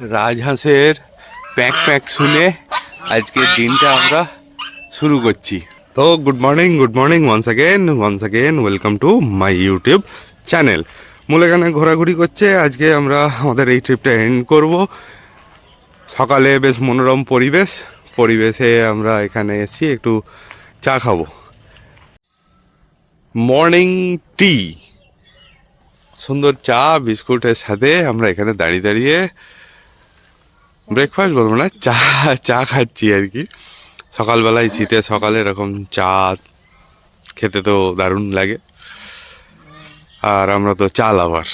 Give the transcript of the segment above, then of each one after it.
রাজহাঁসের pack pack শুনে আজকের দিনটা আমরা শুরু করছি। তো good morning good morning once again once again welcome to my YouTube channel মূল এখানে ঘোরাঘুরি করছে, আজকে আমরা আমাদের এই ট্রিপটা এন্ড করব। সকালে বেশ মনোরম পরিবেশ, পরিবেশে আমরা এখানে এসেছি একটু চা খাব। মর্নিং টি সুন্দর চা, বিস্কুটের সাথে আমরা এখানে দাঁড়িয়ে দাঁড়িয়ে ব্রেকফাস্ট বলব না চা চা খাচ্ছি আর কি। সকালবেলায় শীতে সকালে এরকম চা খেতে তো দারুণ লাগে। আর আমরা তো চা লাভার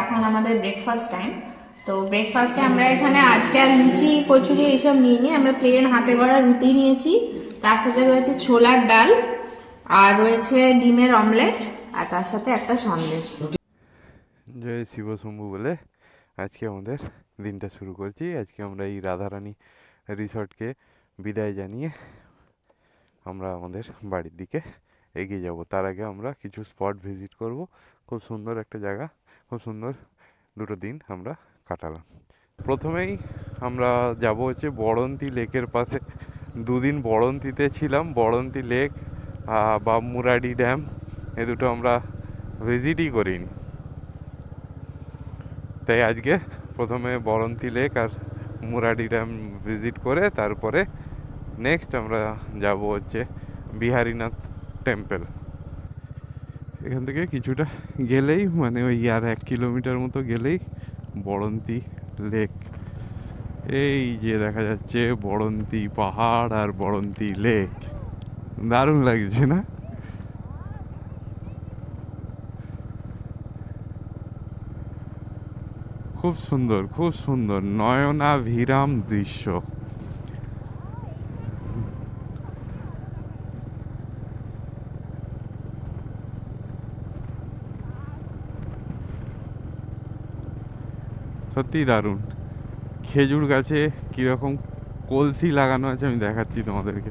এখন আমাদের ব্রেকফাস্ট টাইম তো ব্রেকফাস্টে আমরা এখানে আজকে আর লুচি কচুরি এইসব নিইনি আমরা প্লেন হাতে গড়া রুটি নিয়েছি। তার সাথে রয়েছে ছোলার ডাল আর রয়েছে ডিমের অমলেট আর তার সাথে একটা সন্দেশ। জয় শিব শম্ভু বলে। আজকে আমাদের দিনটা শুরু করছি। আজকে আমরা এই রাধারানী রিসর্টকে বিদায় জানিয়ে আমরা আমাদের বাড়ির দিকে এগিয়ে যাব। তার আগে আমরা কিছু স্পট ভিজিট করব। খুব সুন্দর একটা জায়গা, খুব সুন্দর দুটো দিন আমরা কাটালাম। প্রথমেই আমরা যাব হচ্ছে বড়ন্তি লেকের পাশে। দুদিন বড়ন্তিতে ছিলাম বড়ন্তি লেক বা মুরাডি ড্যাম, এ দুটো আমরা ভিজিটই করিনি। তাই আজকে প্রথমে বরন্তি লেক আর মুরাডি ড্যাম ভিজিট করে তারপরে নেক্সট আমরা যাব হচ্ছে বিহারীনাথ টেম্পল। এখান থেকে কিছুটা গেলেই মানে ওই আর এক কিলোমিটার মতো গেলেই বড়ন্তি লেক। এই যে দেখা যাচ্ছে বড়ন্তি পাহাড় আর বড়ন্তি লেক। দারুণ লাগছে না? খুব সুন্দর খুব সুন্দর। নয়নাভিরাম দৃশ্য। সত্যি দারুণ। খেজুর গাছে কীরকম কলসি লাগানো আছে আমি দেখাচ্ছি তোমাদেরকে।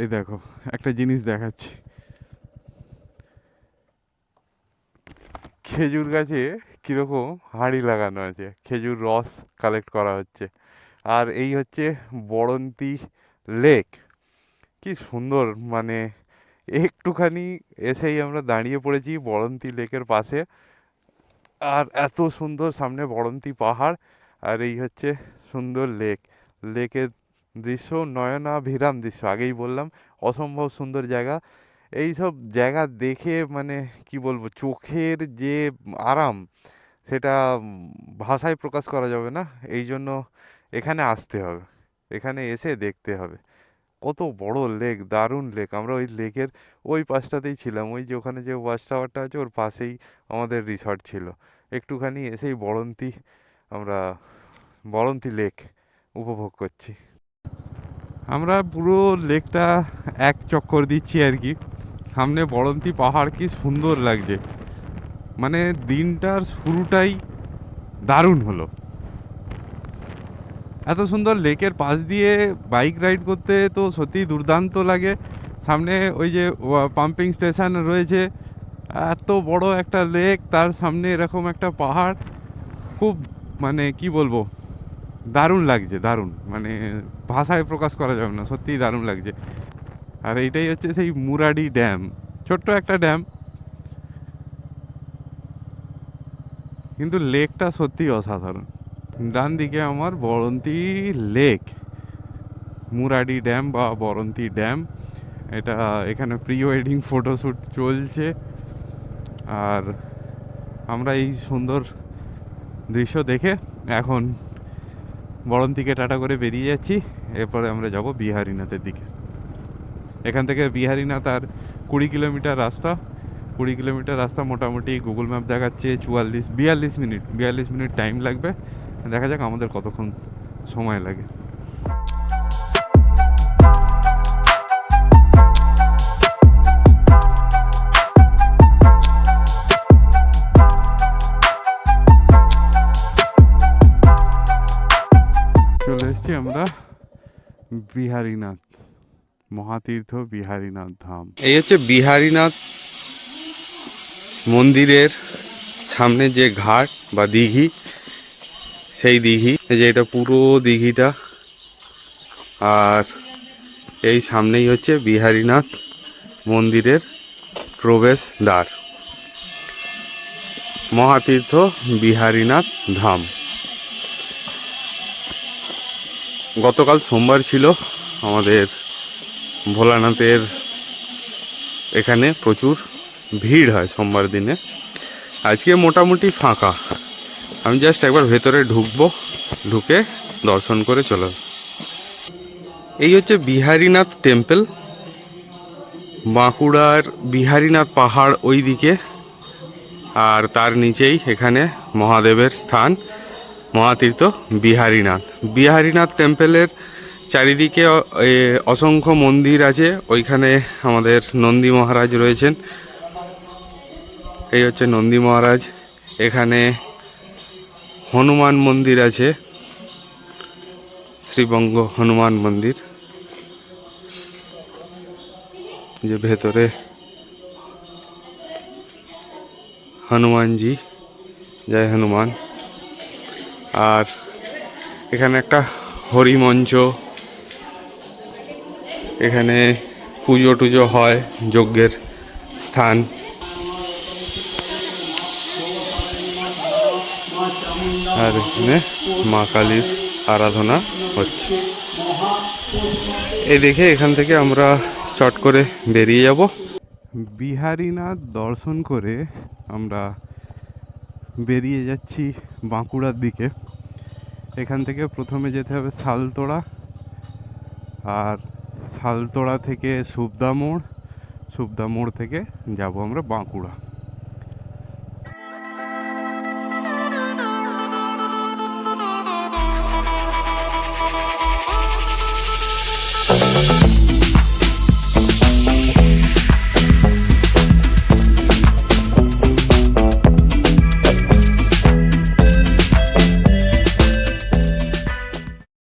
এই দেখো, একটা জিনিস দেখাচ্ছি। খেজুর গাছে কীরকম হাঁড়ি লাগানো আছে, খেজুর রস কালেক্ট করা হচ্ছে। আর এই হচ্ছে বড়ন্তি লেক কি সুন্দর মানে একটুখানি এসেই আমরা দাঁড়িয়ে পড়েছি বড়ন্তি লেকের পাশে। আর এত সুন্দর সামনে বড়ন্তি পাহাড়, আর এই হচ্ছে সুন্দর লেক লেকের দৃশ্য নয়নাভিরাম দৃশ্য, আগেই বললাম, অসম্ভব সুন্দর জায়গা। এই সব জায়গা দেখে মানে কি বলব, চোখের যে আরাম, সেটা ভাষায় প্রকাশ করা যাবে না। এই জন্য এখানে আসতে হবে, এখানে এসে দেখতে হবে। কত বড় লেক, দারুণ লেক। আমরা ওই লেকের ওই পাশটাতেই ছিলাম, ওই যে ওখানে যে ওয়াচ টাওয়ারটা আছে, ওর পাশেই আমাদের রিসর্ট ছিল। একটুখানি এসেই বড়ন্তি আমরা বড়ন্তি লেক উপভোগ করছি। আমরা পুরো লেকটা এক চক্কর দিচ্ছি আর কি। সামনে বড়ন্তি পাহাড়, কি সুন্দর লাগছে। মানে দিনটার শুরুটাই দারুণ হলো। এত সুন্দর লেকের পাশ দিয়ে বাইক রাইড করতে তো সত্যিই দুর্দান্ত লাগে। সামনে ওই যে পাম্পিং স্টেশন রয়েছে। এত বড় একটা লেক, তার সামনে এরকম একটা পাহাড়। খুব মানে কি বলব, দারুণ লাগছে, দারুণ। মানে ভাষায় প্রকাশ করা যাবে না, সত্যিই দারুণ লাগছে। আর এইটাই হচ্ছে সেই মুরাডি ড্যাম। ছোট্ট একটা ড্যাম। কিন্তু লেকটা সত্যি অসাধারণ। ডান দিকে আমার বরন্তি লেক। মুরাডি ড্যাম বা বরন্তি ড্যাম। এটা এখানে প্রি ওয়েডিং ফটোশ্যুট চলছে। আর আমরা এই সুন্দর দৃশ্য দেখে এখন বরন্তিকে টাটা করে বেরিয়ে যাচ্ছি। এরপরে আমরা যাব বিহারীনাথের দিকে। এখান থেকে বিহারীনাথ আর কুড়ি কিলোমিটার রাস্তা। কুড়ি কিলোমিটার রাস্তা মোটামুটি গুগল ম্যাপ দেখাচ্ছে চুয়াল্লিশ, বিয়াল্লিশ মিনিট। বিয়াল্লিশ মিনিট টাইম লাগবে। দেখা যাক আমাদের কতক্ষণ সময় লাগে। চলে এসেছি আমরা বিহারীনাথ মহাতীর্থ বিহারীনাথ ধাম। এই হচ্ছে বিহারীনাথ মন্দিরের সামনে যে ঘাট বা দিঘি, সেই দিঘি। যে এটা পুরো দিঘিটা। আর এই সামনেই হচ্ছে বিহারীনাথ মন্দিরের প্রবেশ দ্বার মহাতীর্থ বিহারীনাথ ধাম। গতকাল সোমবার ছিল আমাদের ভোলানাথের এখানে প্রচুর ভিড় হয় সোমবার দিনে। আজকে মোটামুটি ফাঁকা। আমি জাস্ট একবার ভেতরে ঢুকবো, ঢুকে দর্শন করে চলে এই হচ্ছে বিহারীনাথ টেম্পল। বাঁকুড়ার বিহারীনাথ পাহাড় ওই দিকে আর তার নিচেই এখানে মহাদেবের স্থান, মহাতীর্থ বিহারীনাথ। বিহারীনাথ টেম্পলের চারিদিকে অসংখ্য মন্দির আছে। ওইখানে আমাদের নন্দী মহারাজ রয়েছেন। এই হচ্ছে নন্দী মহারাজ। এখানে হনুমান মন্দির আছে। শ্রীবঙ্গ হনুমান মন্দির। যে ভেতরে হনুমানজি, জয় হনুমান। আর এখানে একটা হরিমঞ্চ এখানে পুজো টুজো হয়, যজ্ঞের স্থান। আর এখানে মা কালীর আরাধনা হচ্ছে। এই দেখে এখান থেকে আমরা চট করে বেরিয়ে যাব। বিহারীনাথ দর্শন করে আমরা বেরিয়ে যাচ্ছি বাঁকুড়ার দিকে। এখান থেকে প্রথমে যেতে হবে শালতোড়া আর শালতোড়া থেকে সুবদা মোড় সুবদা মোড় থেকে যাব আমরা বাঁকুড়া।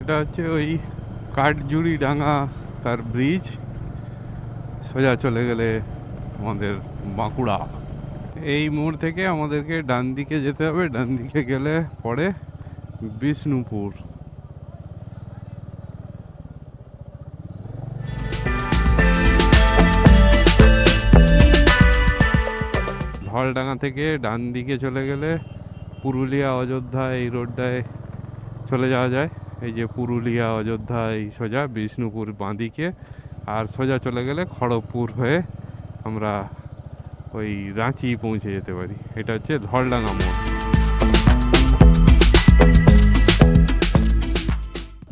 এটা হচ্ছে ওই কাঠজুড়ি ডাঙা তার ব্রিজ, সোজা চলে গেলে আমাদের বাঁকুড়া। এই মোড় থেকে আমাদেরকে ডান দিকে যেতে হবে। ডান দিকে গেলে পরে বিষ্ণুপুর। ঢলডাঙ্গা থেকে ডান দিকে চলে গেলে পুরুলিয়া, অযোধ্যা এই রোডটায় চলে যাওয়া যায়। এই যে পুরুলিয়া, অযোধ্যা, এই সোজা বিষ্ণুপুর বাঁদিকে। আর সোজা চলে গেলে খড়গপুর হয়ে আমরা ওই রাঁচি পৌঁছে যেতে পারি। এটা হচ্ছে ধলডাঙ্গা মোড়।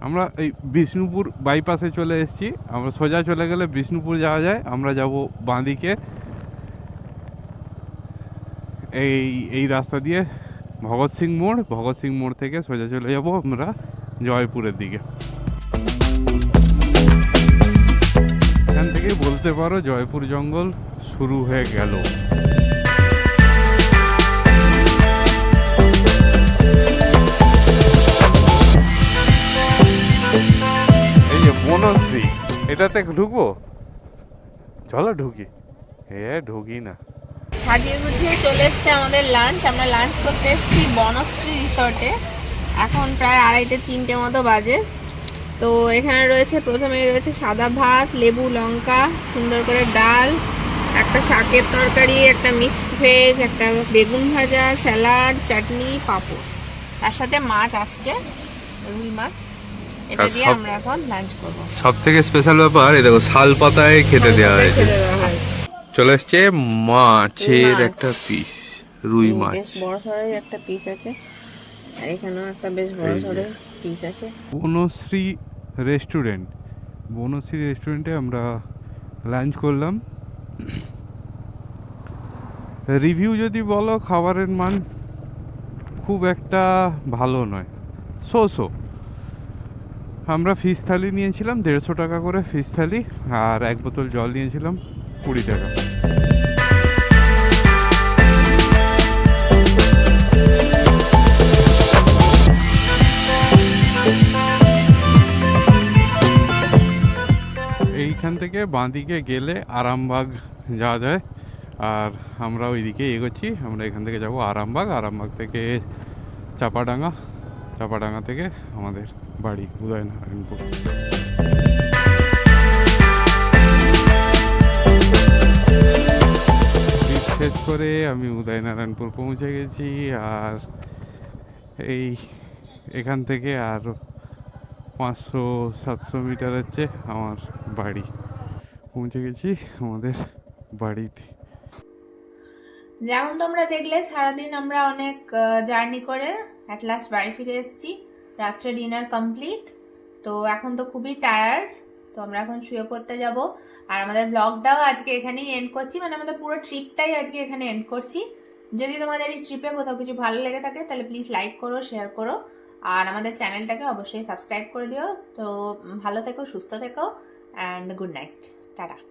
আমরা এই বিষ্ণুপুর বাইপাসে চলে এসেছি। আমরা সোজা চলে গেলে বিষ্ণুপুর যাওয়া যায়। আমরা যাব বাঁদিকে। এই এই রাস্তা দিয়ে ভগৎ সিং মোড়। ভগৎ সিং মোড় থেকে সোজা চলে যাব আমরা। জয়পুরের দিকে। এখান থেকে বলতে পারো জয়পুর জঙ্গল শুরু হয়ে গেল। এই যে বনশ্রী, এটাতে ঢুকবো? চলো ঢুকি। এ, ঢুকি না। সাজিয়ে গুছিয়ে চলে এসছে আমাদের লাঞ্চ আমরা লাঞ্চ করতে এসেছি বনশ্রী রিসর্টে এখন প্রায় আড়াইটে তিনটে মতো বাজে। তো এখানে রয়েছে প্রথমে রয়েছে সাদা ভাত লেবু লঙ্কা সুন্দর করে ডাল একটা শাকের তরকারি একটা মিক্সড ভেজ একটা বেগুন ভাজা স্যালাড চাটনি পাঁপড়। তার সাথে মাছ আসছে রুই মাছ। এটা দিয়ে আমরা এখন লাঞ্চ করব। সব থেকে স্পেশাল ব্যাপার এই দেখো শাল পাতায় খেতে দেওয়া হয়েছে। চলে এসছে মাছের একটা পিস রুই মাছ। বড় একটা পিস আছে। এখানেও একটা বেশ বড় পিস আছে। বনশ্রী রেস্টুরেন্ট বনশ্রী রেস্টুরেন্টে আমরা লাঞ্চ করলাম। রিভিউ যদি বলো খাবারের মান খুব একটা ভালো নয়। সো সো আমরা ফিশ থালি নিয়েছিলাম দেড়শো টাকা করে ফিশ থালি আর এক বোতল জল নিয়েছিলাম কুড়ি টাকা। এইখান থেকে বাঁদিকে গেলে আরামবাগ যাওয়া যায়। আর আমরা ওইদিকে এগোচ্ছি, আমরা এখান থেকে যাব আরামবাগ। আরামবাগ থেকে চাপাডাঙ্গা চাপাডাঙ্গা থেকে আমাদের বাড়ি উদয়নারায়ণপুর। শেষ করে আমি উদয়নারায়ণপুর পৌঁছে গেছি, আর এই এখান থেকে আর পাঁচশো সাতশো মিটার হচ্ছে আমার বাড়ি। পৌঁছে গেছি আমাদের বাড়িতে। যেমন তোমরা দেখলে, সারাদিন আমরা অনেক জার্নি করে অ্যাট লাস্ট বাড়ি ফিরে এসেছি। রাত্রে ডিনার কমপ্লিট তো এখন তো খুবই টায়ার্ড তো আমরা এখন শুয়ে পড়তে যাব। আর আমাদের ব্লগটাও আজকে এখানেই এন্ড করছি। মানে আমাদের পুরো ট্রিপটাই আজকে এখানে এন্ড করছি। যদি তোমাদের এই ট্রিপে কোথাও কিছু ভালো লেগে থাকে, তাহলে প্লিজ লাইক করো শেয়ার করো। আর আমাদের চ্যানেলটাকে অবশ্যই সাবস্ক্রাইব করে দিও। তো ভালো থেকো, সুস্থ থেকো অ্যান্ড গুড নাইট টাটা।